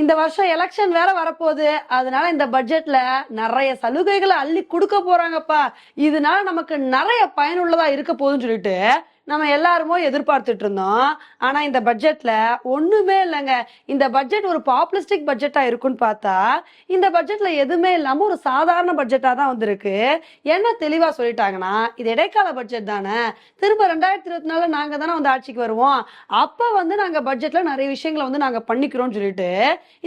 இந்த வருஷம் எலெக்ஷன் வேற வரப்போகுது. அதனால இந்த பட்ஜெட்ல நிறைய சலுகைகளை அள்ளி கொடுக்க போறாங்கப்பா. இதனால நமக்கு நிறைய பயனுள்ளதா இருக்க போகுதுன்னு சொல்லிட்டு நம்ம எல்லாருமோ எதிர்பார்த்துட்டு இருந்தோம். ஆனா இந்த பட்ஜெட்ல ஒண்ணுமே இல்லைங்க. இந்த பட்ஜெட் ஒரு பாப்புலிஸ்டிக் பட்ஜெட்டா இருக்குன்னு பார்த்தா இந்த பட்ஜெட்ல எதுவுமே இல்லாம ஒரு சாதாரண பட்ஜெட்டா தான் வந்திருக்கு. என்ன தெளிவா சொல்லிட்டாங்கன்னா இது இடைக்கால பட்ஜெட் தானே. திரும்ப ரெண்டாயிரத்தி இருபத்தி நாலு நாங்க தானே வந்து ஆட்சிக்கு வருவோம். அப்ப வந்து நாங்க பட்ஜெட்ல நிறைய விஷயங்களை வந்து நாங்க பண்ணிக்கிறோம்னு சொல்லிட்டு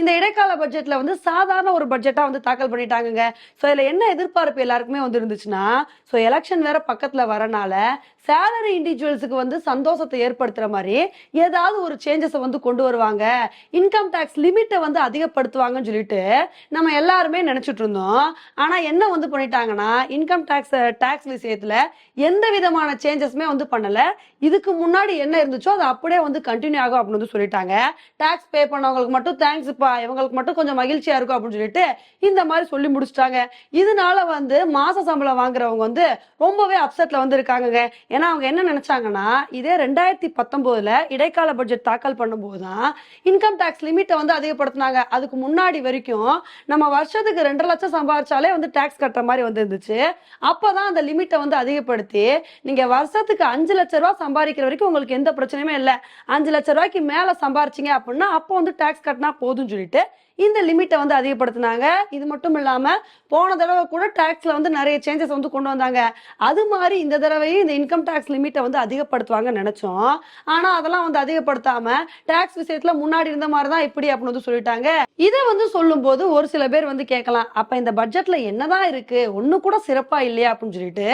இந்த இடைக்கால பட்ஜெட்ல வந்து சாதாரண ஒரு பட்ஜெட்டா வந்து தாக்கல் பண்ணிட்டாங்க ஸோ இதுல என்ன எதிர்பார்ப்பு எல்லாருக்குமே வந்து இருந்துச்சுன்னா ஸோ எலெக்ஷன் வேற பக்கத்துல வரனால சேலரி இண்டிவிஜுவல் இண்டிவிஜுவல்ஸுக்கு வந்து சந்தோஷத்தை ஏற்படுத்துகிற மாதிரி ஏதாவது ஒரு சேஞ்சஸை வந்து கொண்டு வருவாங்க. இன்கம் டேக்ஸ் லிமிட்டை வந்து அதிகப்படுத்துவாங்கன்னு சொல்லிட்டு நம்ம எல்லாருமே நினச்சிட்டு இருந்தோம். ஆனால் என்ன வந்து பண்ணிட்டாங்கன்னா இன்கம் டேக்ஸ் டேக்ஸ் விஷயத்தில் எந்த விதமான சேஞ்சஸுமே வந்து பண்ணலை. இதுக்கு முன்னாடி என்ன இருந்துச்சோ அது அப்படியே வந்து கண்டினியூ ஆகும் அப்படின்னு வந்து சொல்லிட்டாங்க. டேக்ஸ் பே பண்ணவங்களுக்கு மட்டும் தேங்க்ஸ்ப்பா இவங்களுக்கு மட்டும் கொஞ்சம் மகிழ்ச்சியாக இருக்கும் அப்படின்னு சொல்லிட்டு இந்த மாதிரி சொல்லி முடிச்சிட்டாங்க. இதனால வந்து மாச சம்பளம் வாங்குறவங்க வந்து ரொம்பவே அப்செட்டில் வந்து இருக்காங்க ஏன்னா அவங்க என்ன நினச்சாங்க நினைச்சாங்கன்னா இதே ரெண்டாயிரத்தி பத்தொம்போதில் இடைக்கால பட்ஜெட் தாக்கல் பண்ணும்போது தான் இன்கம் டேக்ஸ் லிமிட்டை வந்து அதிகப்படுத்தினாங்க. அதுக்கு முன்னாடி வரைக்கும் நம்ம வருஷத்துக்கு ரெண்டு லட்சம் சம்பாதிச்சாலே வந்து டேக்ஸ் கட்டுற மாதிரி வந்துருந்துச்சு. அப்போ தான் அந்த லிமிட்டை வந்து அதிகப்படுத்தி நீங்கள் வருஷத்துக்கு அஞ்சு லட்ச ரூபா சம்பாதிக்கிற வரைக்கும் உங்களுக்கு எந்த பிரச்சனையுமே இல்லை. அஞ்சு லட்ச ரூபாய்க்கு மேலே சம்பாரிச்சீங்க அப்படின்னா அப்போ வந்து டேக்ஸ் கட்டினா போதும்னு சொல்லிட்டு இந்த லிமிட்டை வந்து அதிகப்படுத்தினாங்க. இது மட்டும் இல்லாமல் போன தடவை கூட டேக்ஸில் வந்து நிறைய சேஞ்சஸ் வந்து கொண்டு வந்தாங்க. அது மாதிரி இந்த தடவையும் இந்த இன்கம் டேக்ஸ் லிமிட்டை வந்து அதிகப்படுத்துவாங்கன்னு நினைச்சோம். ஆனா அதெல்லாம் வந்து அதிகப்படுத்தாம டேக்ஸ் விஷயத்துல முன்னாடி இருந்த மாதிரி தான் இப்படி அப்படின்னு வந்து சொல்லிட்டாங்க. இதை வந்து சொல்லும்போது ஒரு சில பேர் வந்து கேட்கலாம் அப்ப இந்த பட்ஜெட்ல என்னதான் இருக்கு? ஒண்ணு கூட சிறப்பா இல்லையா அப்படின்னு சொல்லிட்டு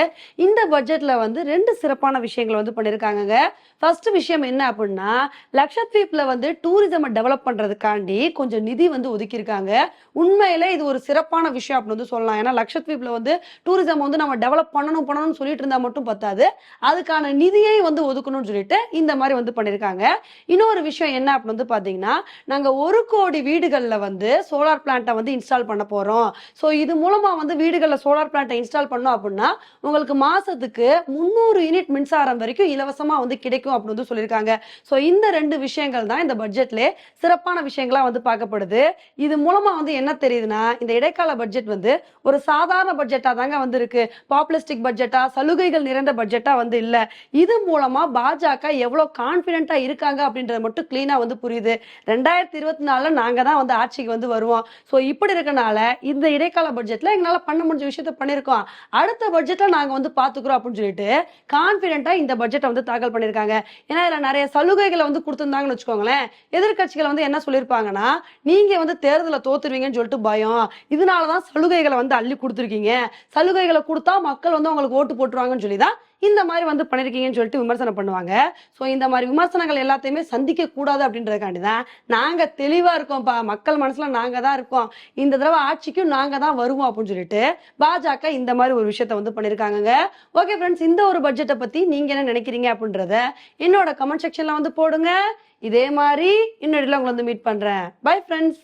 இந்த பட்ஜெட்ல வந்து ரெண்டு சிறப்பான விஷயங்கள் வந்து பண்ணியிருக்காங்க ஃபர்ஸ்ட் விஷயம் என்ன அப்படின்னா லக்ஷத்வீப்ல வந்து டூரிசம் டெவலப் பண்றதுக்காண்டி கொஞ்சம் நிதி வந்து ஒதுக்கியிருக்காங்க. உண்மையில இது ஒரு சிறப்பான விஷயம் அப்படின்னு வந்து சொல்லலாம். ஏன்னா லட்சத்வீப்ல வந்து டூரிசம் வந்து நம்ம டெவலப் பண்ணணும் பண்ணணும்னு சொல்லிட்டு இருந்தா மட்டும் பத்தாது. அதுக்கான நிதியை வந்து ஒதுக்கணும்னு சொல்லிட்டு இந்த மாதிரி வந்து பண்ணிருக்காங்க இன்னொரு விஷயம் என்ன அப்படின்னு வந்து பாத்தீங்கன்னா நாங்க ஒரு கோடி வீடுகள்ல வந்து சோலார் பிளான்ட்டை வந்து இன்ஸ்டால் பண்ண போறோம். ஸோ இது மூலமா வந்து வீடுகளில் சோலார் பிளான்ட்டை இன்ஸ்டால் பண்ணோம் அப்படின்னா உங்களுக்கு மாசத்துக்கு முந்நூறு யூனிட் மின்சாரம் வரைக்கும் இலவசமா வந்து கிடைக்கும் அப்படின்னு வந்து சொல்லியிருக்காங்க. ஸோ இந்த ரெண்டு விஷயங்கள் தான் இந்த பட்ஜெட்ல சிறப்பான விஷயங்களா வந்து பார்க்கப்படுது. இது மூலமா வந்து என்ன தெரியுதுன்னா இந்த இடைக்கால பட்ஜெட் வந்து ஒரு சாதாரண பட்ஜெட்டா தாங்க வந்து இருக்கு பாப்புலிஸ்டிக் பட்ஜெட்டா சலுகைகள் நிறைந்த பட்ஜெட்டா வந்து இல்ல. இது மூலமா பாஜக எவ்வளவு கான்பிடென்ட்டா இருக்காங்க அப்படின்றது மட்டும் கிளீனா வந்து புரியுது. ரெண்டாயிரத்தி இருபத்தி நாலுல நாங்க தான் வந்து ஆட்சிக்கு வந்து வருவோம். ஸோ இப்படி இருக்கனால இந்த இடைக்கால பட்ஜெட்ல எங்களால பண்ண முடிஞ்ச விஷயத்த பண்ணிருக்கோம். அடுத்த பட்ஜெட்ல நாங்க வந்து பாத்துக்கிறோம் அப்படின்னு சொல்லிட்டு கான்பிடென்ட்டா இந்த பட்ஜெட்டை வந்து தாக்கல் பண்ணிருக்காங்க. ஏன்னா இதுல நிறைய சலுகைகளை வந்து கொடுத்துருந்தாங்கன்னு வச்சுக்கோங்களேன். எதிர்க்கட்சிகள் வந்து என்ன சொல்லியிருப்பாங்கன்னா நீங்க வந்து தேர்தலை தோத்துருவீங்கன்னு சொல்லிட்டு பயம். இதனால தான் சலுகைகளை வந்து அள்ளி கொடுத்துருக்கீங்க. சலுகைகளை கொடுத்தா மக்கள் வந்து உங்களுக்கு ஓட்டு போட்டுருவாங்கன்னு சொல்லி தான் இந்த மாதிரி வந்து பண்ணிருக்கீங்கன்னு சொல்லிட்டு விமர்சனம் பண்ணுவாங்க. ஸோ இந்த மாதிரி விமர்சனங்கள் எல்லாத்தையுமே சந்திக்க கூடாது அப்படின்றதுக்காண்டி தான் நாங்க தெளிவா இருக்கோம்ப்பா. மக்கள் மனசுல நாங்க தான் இருக்கோம். இந்த தடவை ஆட்சிக்கும் நாங்க தான் வருவோம் அப்படின்னு சொல்லிட்டு பாஜக இந்த மாதிரி ஒரு விஷயத்த வந்து பண்ணியிருக்காங்க ஓகே ஃப்ரெண்ட்ஸ் இந்த ஒரு பட்ஜெட்டை பத்தி நீங்க என்ன நினைக்கிறீங்க அப்படின்றத என்னோட கமெண்ட் செக்ஷன்ல வந்து போடுங்க. இதே மாதிரி இன்னொரு உங்களை வந்து மீட் பண்றேன். Bye friends